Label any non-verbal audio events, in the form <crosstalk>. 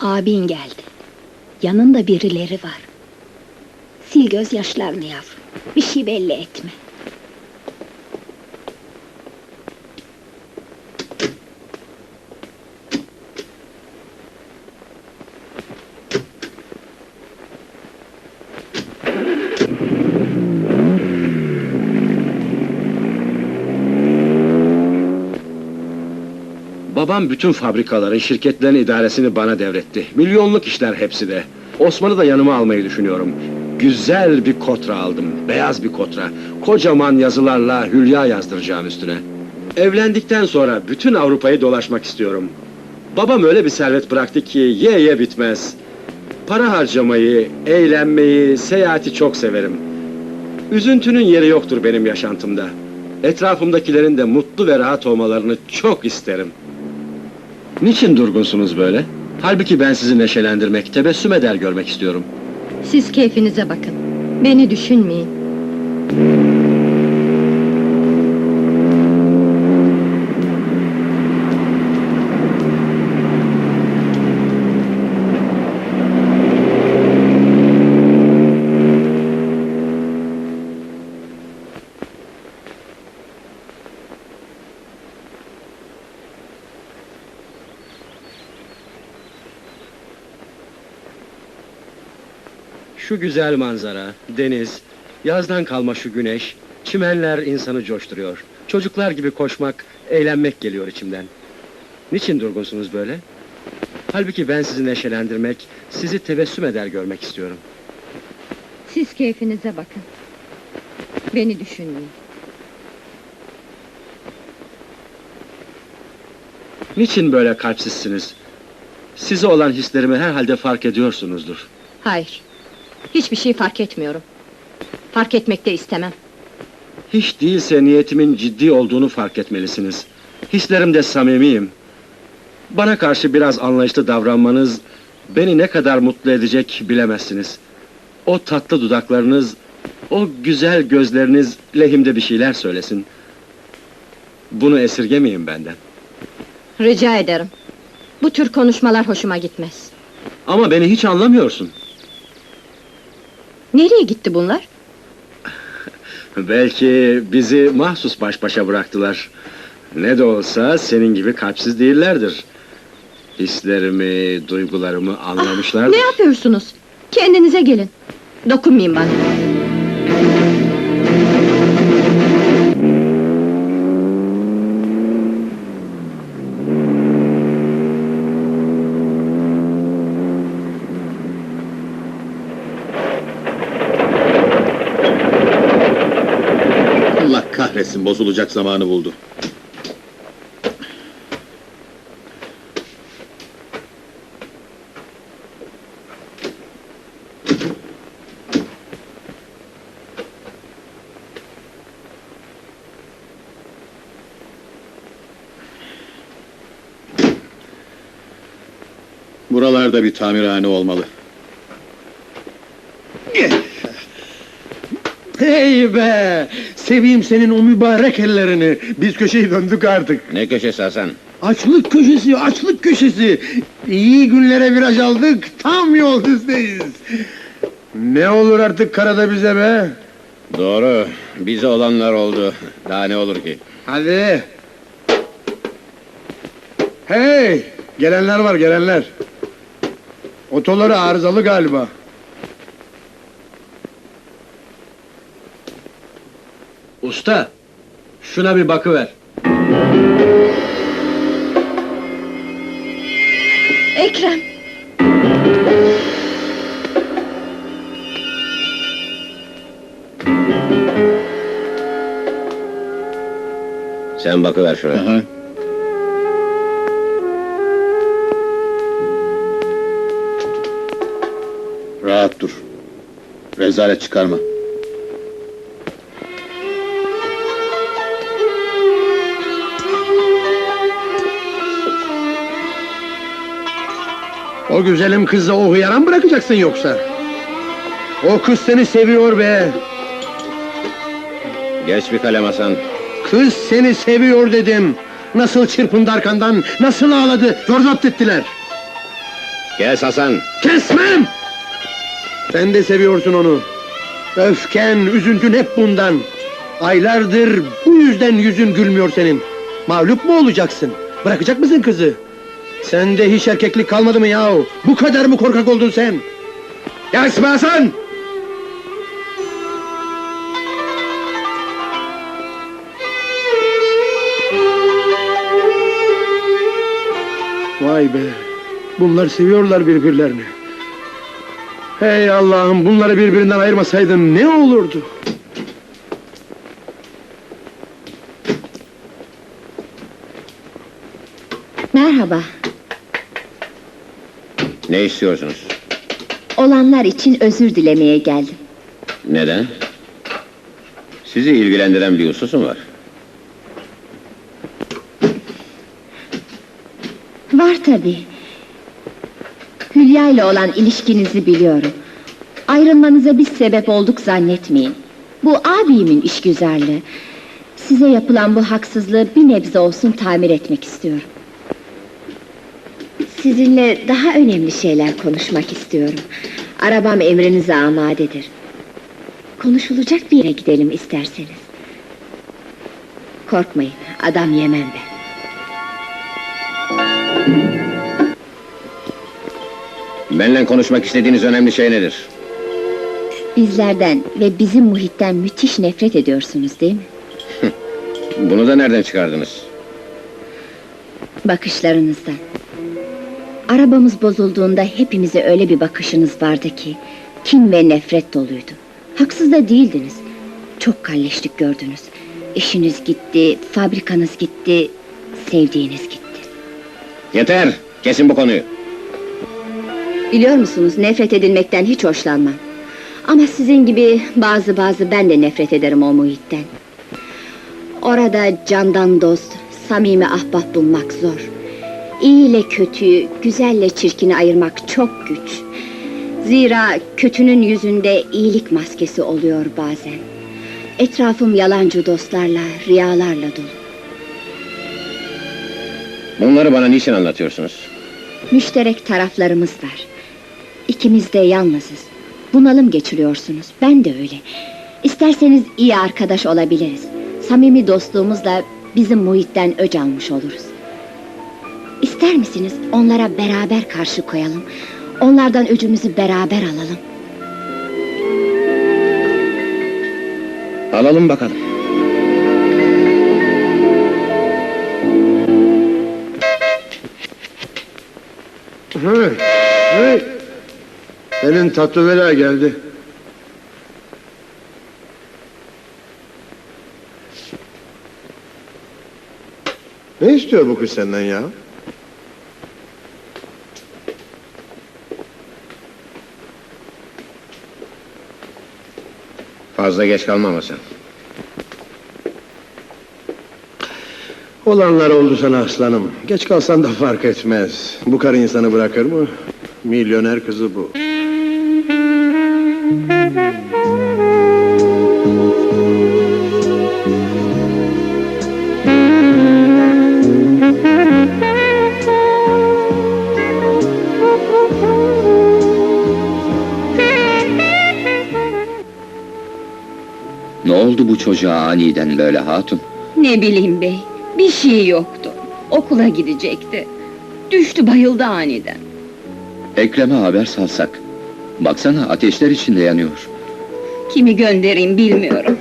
Abin geldi. Yanında birileri var. Sil gözyaşlarını yavrum. Bir şey belli etme. Babam bütün fabrikaların, şirketlerin idaresini bana devretti. Milyonluk işler hepsi de. Osman'ı da yanıma almayı düşünüyorum. Güzel bir kotra aldım, beyaz bir kotra. Kocaman yazılarla Hülya yazdıracağım üstüne. Evlendikten sonra bütün Avrupa'yı dolaşmak istiyorum. Babam öyle bir servet bıraktı ki ye ye bitmez. Para harcamayı, eğlenmeyi, seyahati çok severim. Üzüntünün yeri yoktur benim yaşantımda. Etrafımdakilerin de mutlu ve rahat olmalarını çok isterim. Niçin durgunsunuz böyle? Halbuki ben sizi neşelendirmek, tebessüm eder görmek istiyorum. Siz keyfinize bakın. Beni düşünmeyin. Şu güzel manzara, deniz, yazdan kalma şu güneş, çimenler insanı coşturuyor. Çocuklar gibi koşmak, eğlenmek geliyor içimden. Niçin durgunsunuz böyle? Halbuki ben sizi neşelendirmek, sizi tebessüm eder görmek istiyorum. Siz keyfinize bakın. Beni düşünmeyin. Niçin böyle kalpsizsiniz? Size olan hislerimi herhalde fark ediyorsunuzdur. Hayır. Hiçbir şey fark etmiyorum. Fark etmek de istemem. Hiç değilse niyetimin ciddi olduğunu fark etmelisiniz. Hislerimde samimiyim. Bana karşı biraz anlayışlı davranmanız beni ne kadar mutlu edecek bilemezsiniz. O tatlı dudaklarınız, o güzel gözleriniz lehimde bir şeyler söylesin. Bunu esirgemeyin benden. Rica ederim. Bu tür konuşmalar hoşuma gitmez. Ama beni hiç anlamıyorsun. Nereye gitti bunlar? <laughs> Belki bizi mahsus baş başa bıraktılar. Ne de olsa senin gibi kalpsiz değillerdir. Hislerimi, duygularımı anlamışlardır. Ne yapıyorsunuz? Kendinize gelin. Dokunmayın bana. Kahretsin bozulacak zamanı buldu. Buralarda bir tamirhane olmalı. Hey be! Seveyim senin o mübarek ellerini. Biz köşeyi döndük artık. Ne köşesi Hasan? Açlık köşesi, açlık köşesi. İyi günlere viraj aldık, tam yol düzdeyiz. Ne olur artık karada bize be? Doğru, bize olanlar oldu. Daha ne olur ki? Hadi. Hey! Gelenler var, gelenler. Otoları arızalı galiba. Usta, şuna bir bakıver. Ekrem! Sen bakıver şuna. Rahat dur. Rezalet çıkarma. O güzelim kızı o hıyara mı bırakacaksın yoksa? O kız seni seviyor be. Geç bir kalem Hasan. Kız seni seviyor dedim. Nasıl çırpındı arkandan, nasıl ağladı, zor zapt ettiler. Kes Hasan. Kesmem! Sen de seviyorsun onu. Öfken, üzüntün hep bundan. Aylardır bu yüzden yüzün gülmüyor senin. Mağlup mu olacaksın? Bırakacak mısın kızı? Sende hiç erkeklik kalmadı mı yahu? Bu kadar mı korkak oldun sen? Kesme Hasan! Vay be! Bunlar seviyorlar birbirlerini. Hey Allah'ım bunları birbirinden ayırmasaydın ne olurdu? Merhaba. Ne istiyorsunuz? Olanlar için özür dilemeye geldim. Neden? Sizi ilgilendiren bir husus mu var? Var tabii. Hülya ile olan ilişkinizi biliyorum. Ayrılmanıza biz sebep olduk zannetmeyin. Bu abimin işgüzarlığı. Size yapılan bu haksızlığı bir nebze olsun tamir etmek istiyorum. Sizinle daha önemli şeyler konuşmak istiyorum. Arabam emrinize amadedir. Konuşulacak bir yere gidelim isterseniz. Korkmayın, adam yemem ben. Benimle konuşmak istediğiniz önemli şey nedir? Bizlerden ve bizim muhitten müthiş nefret ediyorsunuz değil mi? Bunu da nereden çıkardınız? Bakışlarınızdan. Arabamız bozulduğunda hepimize öyle bir bakışınız vardı ki... ...kin ve nefret doluydu. Haksız da değildiniz. Çok kalleşlik gördünüz. İşiniz gitti, fabrikanız gitti, sevdiğiniz gitti. Yeter! Kesin bu konuyu. Biliyor musunuz nefret edilmekten hiç hoşlanmam. Ama sizin gibi bazı bazı ben de nefret ederim o muhitten. Orada candan dost, samimi ahbap bulmak zor. İyi ile kötüyü, güzelle çirkini ayırmak çok güç. Zira kötünün yüzünde iyilik maskesi oluyor bazen. Etrafım yalancı dostlarla, riyalarla dolu. Bunları bana niçin anlatıyorsunuz? Müşterek taraflarımız var. İkimiz de yalnızız. Bunalım geçiriyorsunuz. Ben de öyle. İsterseniz iyi arkadaş olabiliriz. Samimi dostluğumuzla bizim muhitten öc almış oluruz. İster misiniz onlara beraber karşı koyalım? Onlardan öcümüzü beraber alalım. Alalım bakalım. Hey, hey! Senin tatlı vela geldi. Ne istiyor bu kız senden ya? Fazla geç kalmam Hasan. Olanlar oldu sana aslanım. Geç kalsan da fark etmez. Bu karı insanı bırakır mı? Milyoner kızı bu. Oldu bu çocuğa aniden böyle hatun? Ne bileyim bey, bir şey yoktu. Okula gidecekti. Düştü bayıldı aniden. Ekrem'e haber salsak. Baksana ateşler içinde yanıyor. Kimi göndereyim bilmiyorum.